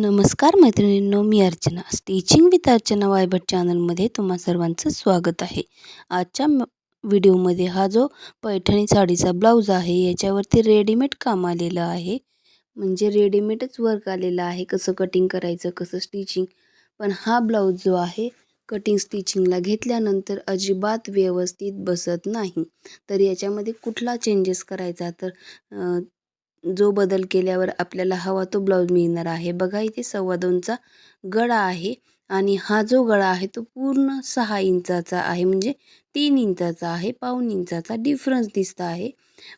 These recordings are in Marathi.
नमस्कार मैत्रिणींनो मी अर्चना. स्टिचिंग विथ अर्चना वायबट चॅनलमध्ये तुम्हा सर्वांचं स्वागत आहे. आजच्या व्हिडिओमध्ये हा जो पैठणी साडीचा ब्लाऊज आहे याच्यावरती रेडीमेड काम आलेलं आहे. म्हणजे रेडीमेडच वर्क आलेलं आहे. कसं कटिंग करायचं कसं स्टिचिंग पण हा ब्लाऊज जो आहे कटिंग स्टिचिंगला घेतल्यानंतर अजिबात व्यवस्थित बसत नाही. तर याच्यामध्ये कुठला चेंजेस करायचा? तर जो बदल केल्यावर आपल्याला हवा तो ब्लाऊज मिळणार आहे. बघा इथे सव्वा दोनचा गळा आहे आणि हा जो गळा आहे तो पूर्ण सहा इंचाचा आहे. म्हणजे तीन इंचाचा आहे पाऊन इंचाचा डिफरन्स दिसत आहे.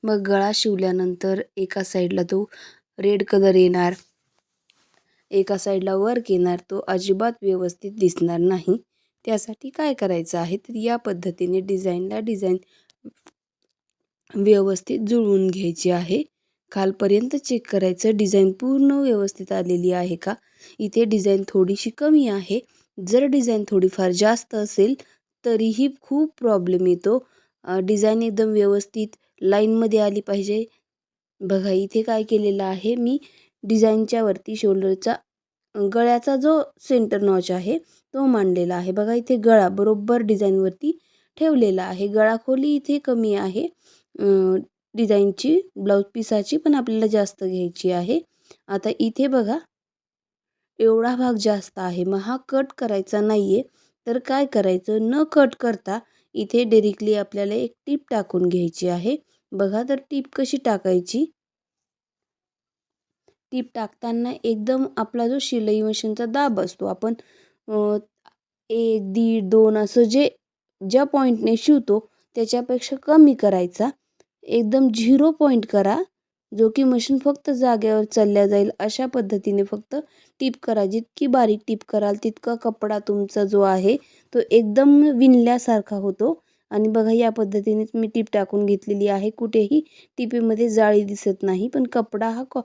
मग गळा शिवल्यानंतर एका साईडला तो रेड कलर येणार. एका साईडला वर्क येणार. तो अजिबात व्यवस्थित दिसणार नाही. त्यासाठी काय करायचं आहे? तर या पद्धतीने डिझाईनला डिझाईन व्यवस्थित जुळवून घ्यायची आहे. खालपर्यंत चेक करायचं. डिझाईन पूर्ण व्यवस्थित आलेली आहे का? इथे डिझाईन थोडीशी कमी आहे. जर डिझाईन थोडीफार जास्त असेल तरीही खूप प्रॉब्लेम येतो. डिझाईन एकदम व्यवस्थित लाईनमध्ये आली पाहिजे. बघा इथे काय केलेलं आहे मी डिझाईनच्या वरती शोल्डरचा गळ्याचा जो सेंटर नॉच आहे तो मांडलेला आहे. बघा इथे गळा बरोबर डिझाईनवरती ठेवलेला आहे. गळा खोली इथे कमी आहे. डिझाईनची ब्लाऊज पिसाची पण आपल्याला जास्त घ्यायची आहे. आता इथे बघा एवढा भाग जास्त आहे. मग हा कट करायचा नाही आहे तर काय करायचं? न कट करता इथे डिरेक्टली आपल्याला एक टीप टाकून घ्यायची आहे. बघा तर टीप कशी टाकायची? टीप टाकताना एकदम आपला जो शिलाई मशीनचा दाब असतो आपण एक दीड दोन असं जे ज्या पॉईंटने शिवतो त्याच्यापेक्षा कमी करायचा. एकदम झिरो पॉईंट करा. जो की मशीन फक्त जागेवर चालल्या जाईल अशा पद्धतीने फक्त टीप करा. जितकी बारीक टीप कराल तितका कपडा तुमचा जो आहे तो एकदम विणल्यासारखा होतो. आणि बघा या पद्धतीनेच मी टीप टाकून घेतलेली आहे. कुठेही टिपीमध्ये जाळी दिसत नाही पण कपडा हा कॉ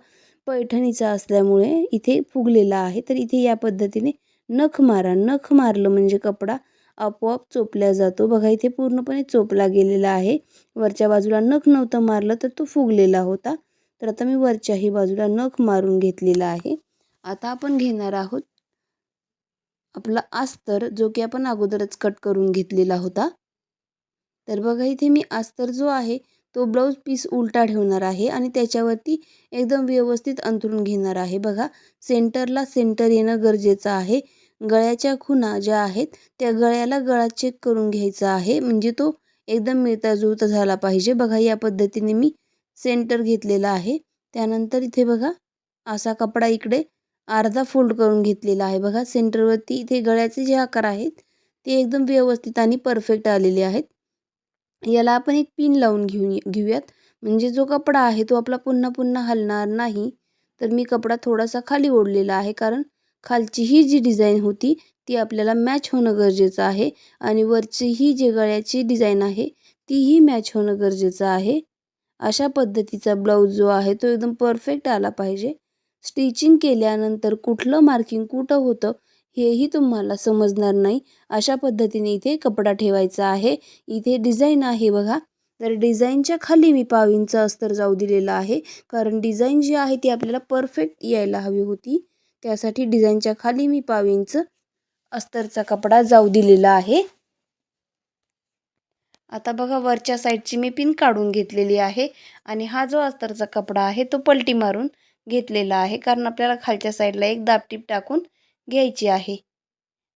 पैठणीचा असल्यामुळे इथे फुगलेला आहे. तर इथे या पद्धतीने नख मारा. नख मारलं म्हणजे कपडा आपोआप चोपल्या जातो. बघा इथे पूर्णपणे चोपला गेलेला आहे. वरच्या बाजूला नख नव्हतं मारलं तर तो फुगलेला होता. तर आता मी वरच्याही बाजूला नख मारून घेतलेला आहे. आता आपण घेणार आहोत आपला अस्तर जो की आपण अगोदरच कट करून घेतलेला होता. तर बघा इथे मी अस्तर जो आहे तो ब्लाऊज पीस उलटा ठेवणार आहे आणि त्याच्यावरती एकदम व्यवस्थित अंतरून घेणार आहे. बघा सेंटरला सेंटर येणं गरजेचं आहे. गळ्याच्या खुणा ज्या आहेत त्या गळ्याला गळा चेक करून घ्यायचा आहे. म्हणजे तो एकदम मिळता जुळता झाला पाहिजे. बघा या पद्धतीने मी सेंटर घेतलेला आहे. त्यानंतर इथे बघा असा कपडा इकडे अर्धा फोल्ड करून घेतलेला आहे. बघा सेंटरवरती इथे गळ्याचे जे आकार आहेत ते एकदम व्यवस्थित आणि परफेक्ट आलेले आहेत. याला आपण एक पिन लावून घेऊन घेऊयात. म्हणजे जो कपडा आहे तो आपला पुन्हा पुन्हा हलणार नाही. तर मी कपडा थोडासा खाली ओढलेला आहे. कारण खालची ही जी डिझाईन होती ती आपल्याला मॅच होणं गरजेचं आहे. आणि वरची ही जी गळ्याची डिझाईन आहे तीही मॅच होणं गरजेचं आहे. अशा पद्धतीचा ब्लाऊज जो आहे तो एकदम परफेक्ट आला पाहिजे. स्टिचिंग केल्यानंतर कुठलं मार्किंग कुठं होतं हेही तुम्हाला समजणार नाही. अशा पद्धतीने इथे कपडा ठेवायचा आहे. इथे डिझाईन आहे बघा. तर डिझाईनच्या खाली मी पावींचं अस्तर जाऊ दिलेलं आहे. कारण डिझाईन जी आहे ती आपल्याला परफेक्ट यायला हवी होती. त्यासाठी डिझाईनच्या खाली मी पावींचं अस्तरचा कपडा जाऊ दिलेला आहे. आता बघा वरच्या साईडची मी पिन काढून घेतलेली आहे आणि हा जो अस्तरचा कपडा आहे तो पलटी मारून घेतलेला आहे कारण आपल्याला खालच्या साईडला एक दाबटीप टाकून घ्यायची आहे.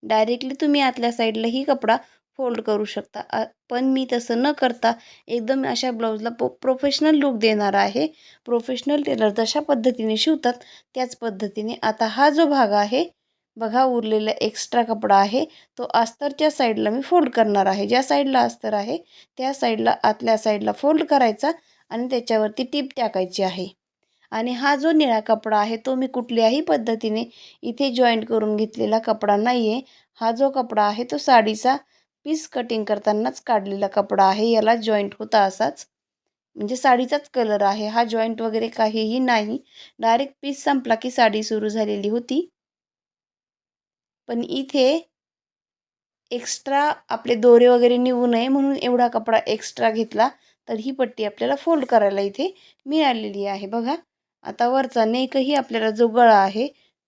डायरेक्टली तुम्ही आतल्या साईडला ही कपडा फोल्ड करू शकता. पण मी तसं न करता एकदम अशा ब्लाऊजला पो प्रोफेशनल लुक देणार आहे. प्रोफेशनल टेलर जशा पद्धतीने शिवतात त्याच पद्धतीने. आता हा जो भाग आहे बघा उरलेला एक्स्ट्रा कपडा आहे तो अस्तरच्या साईडला मी फोल्ड करणार आहे. ज्या साईडला अस्तर आहे त्या साईडला आतल्या साईडला फोल्ड करायचा आणि त्याच्यावरती टीप टाकायची आहे. आणि हा जो निळा कपडा आहे तो मी कुठल्याही पद्धतीने इथे जॉईंट करून घेतलेला कपडा नाही आहे हा जो कपडा आहे तो साडीचा पीस कटिंग करतानाच काढलेला कपडा आहे. याला जॉईंट होता असाच. म्हणजे साडीचाच कलर आहे. हा जॉईंट वगैरे काहीही नाही. डायरेक्ट पीस संपला की साडी सुरू झालेली होती. पण इथे एक्स्ट्रा आपले दोरे वगैरे निघू नये म्हणून एवढा कपडा एक्स्ट्रा घेतला. तर ही पट्टी आपल्याला फोल्ड करायला इथे मिळालेली आहे. बघा आता वरचा नेकही आपल्याला जो गळा आहे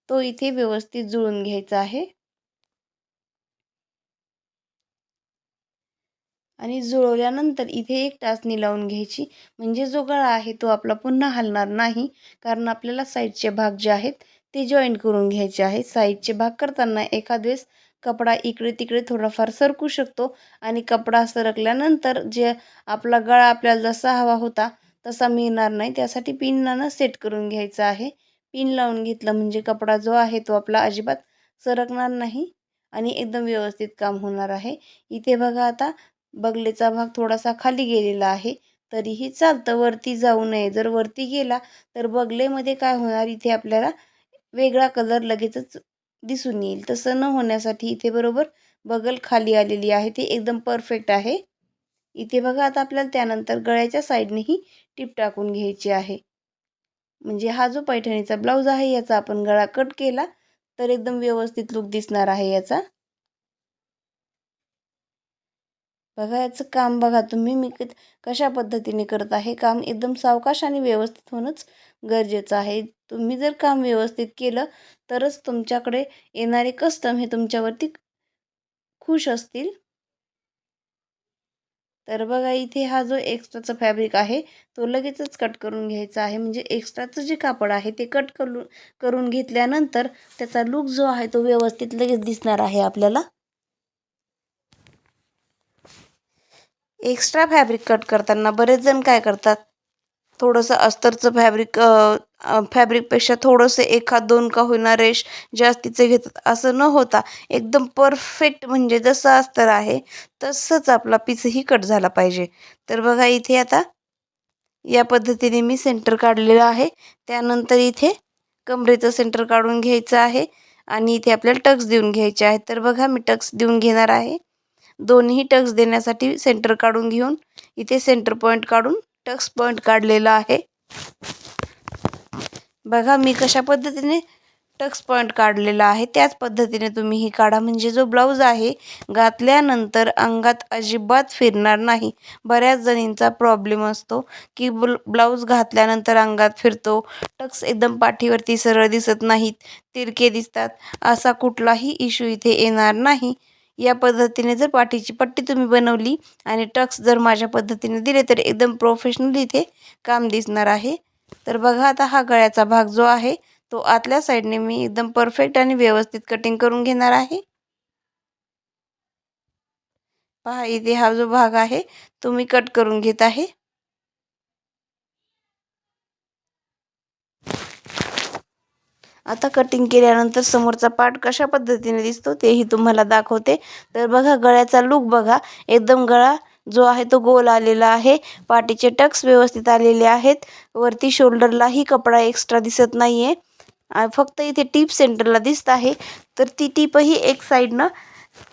तो इथे व्यवस्थित जुळून घ्यायचा आहे. आणि जुळवल्यानंतर इथे एक टाचणी लावून घ्यायची. म्हणजे जो गळा आहे तो आपला पुन्हा हलणार नाही. कारण आपल्याला साईडचे भाग जे आहेत ते जॉईंट करून घ्यायचे आहेत. साईडचे भाग करताना एखाद वेळेस कपडा इकडे तिकडे थोडाफार सरकू शकतो. आणि कपडा सरकल्यानंतर जे आपला गळा आपल्याला जसा हवा होता तसा मिळणार नाही. त्यासाठी पिननं सेट करून घ्यायचा आहे. पिन लावून घेतलं म्हणजे कपडा जो आहे तो आपला अजिबात सरकणार नाही. आणि एकदम व्यवस्थित काम होणार आहे. इथे बघा आता बगलेचा भाग थोडासा खाली गेलेला आहे तरीही चालतं. वरती जाऊ नये. जर वरती गेला तर बगलेमध्ये काय होणार? इथे आपल्याला वेगळा कलर लगेचच दिसून येईल. तसं न होण्यासाठी इथे बरोबर बगल खाली आलेली आहे. ती एकदम परफेक्ट आहे. इथे बघा आता आपल्याला त्यानंतर गळ्याच्या साईडनेही टीप टाकून घ्यायची आहे. म्हणजे हा जो पैठणीचा ब्लाऊज आहे याचा आपण गळा कट केला तर एकदम व्यवस्थित लुक दिसणार आहे याचा. बघा याचं काम बघा. तुम्ही मी कशा पद्धतीने करत आहे? काम एकदम सावकाश आणि व्यवस्थित होणंच गरजेचं आहे. तुम्ही जर काम व्यवस्थित केलं तरच तुमच्याकडे येणारे कस्टम हे तुमच्यावरती खुश असतील. तर बघा इथे हा जो एक्स्ट्राचा फॅब्रिक आहे तो लगेचच कट करून घ्यायचा आहे. म्हणजे एक्स्ट्राचं जे कापड आहे ते कट करून करून घेतल्यानंतर त्याचा लुक जो आहे तो व्यवस्थित लगेच दिसणार आहे आपल्याला. एक्स्ट्रा फॅब्रिक कट करताना बरेच जण काय करतात? थोडंसं अस्तरचं फॅब्रिक फॅब्रिकपेक्षा थोडंसं एखाद दोन का होईना रेश जास्तीचे घेतात. असं न होता एकदम परफेक्ट म्हणजे जसं अस्तर आहे तसंच आपला पीसही कट झाला पाहिजे. तर बघा इथे आता या पद्धतीने मी सेंटर काढलेलं आहे. त्यानंतर इथे कमरेचं सेंटर काढून घ्यायचं आहे आणि इथे आपल्याला टक्स देऊन घ्यायचे आहेत. तर बघा मी टक्स देऊन घेणार आहे. दोन्ही टक्स देण्यासाठी सेंटर काढून घेऊन इथे सेंटर पॉईंट काढून टक्स पॉईंट काढलेला आहे. बघा मी कशा पद्धतीने टक्स पॉईंट काढलेला आहे त्याच पद्धतीने तुम्ही ही काढा. म्हणजे जो ब्लाऊज आहे घातल्यानंतर अंगात अजिबात फिरणार नाही. बऱ्याच जणींचा प्रॉब्लेम असतो की ब्ल ब्लाऊज घातल्यानंतर अंगात फिरतो टक्स एकदम पाठीवरती सरळ दिसत नाहीत तिरके दिसतात. असा कुठलाही इश्यू इथे येणार नाही. या पद्धतीने जर पाठीची पट्टी तुम्ही बनवली आणि टक्स जर माझ्या पद्धतीने दिले तर एकदम प्रोफेशनल इथे काम दिसणार आहे. तर बघा आता हा गळ्याचा भाग जो आहे तो आतल्या साईडने मी एकदम परफेक्ट आणि व्यवस्थित कटिंग करून घेणार आहे. पहा इथे हा जो भाग आहे तो मी कट करून घेत आहे. आता कटिंग केल्यानंतर समोरचा पार्ट कशा पद्धतीने दिसतो तेही तुम्हाला दाखवते. तर बघा गळ्याचा लूक बघा. एकदम गळा जो आहे तो गोल आलेला आहे. पाठीचे टक्स व्यवस्थित आलेले आहेत. वरती शोल्डरलाही कपडा एक्स्ट्रा दिसत नाही आहे फक्त इथे टीप सेंटरला दिसत आहे. तर ती टीपही एक साईडनं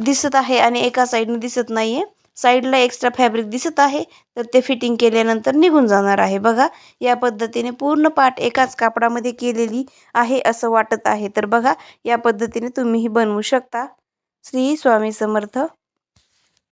दिसत आहे आणि एका साईडनं दिसत नाही आहे साईडला एक्स्ट्रा फॅब्रिक दिसत आहे तर ते फिटिंग केल्यानंतर निघून जाणार आहे. बघा या पद्धतीने पूर्ण पाठ एकाच कापडामध्ये केलेली आहे असं वाटत आहे. तर बघा या पद्धतीने तुम्हीही बनवू शकता. श्री स्वामी समर्थ.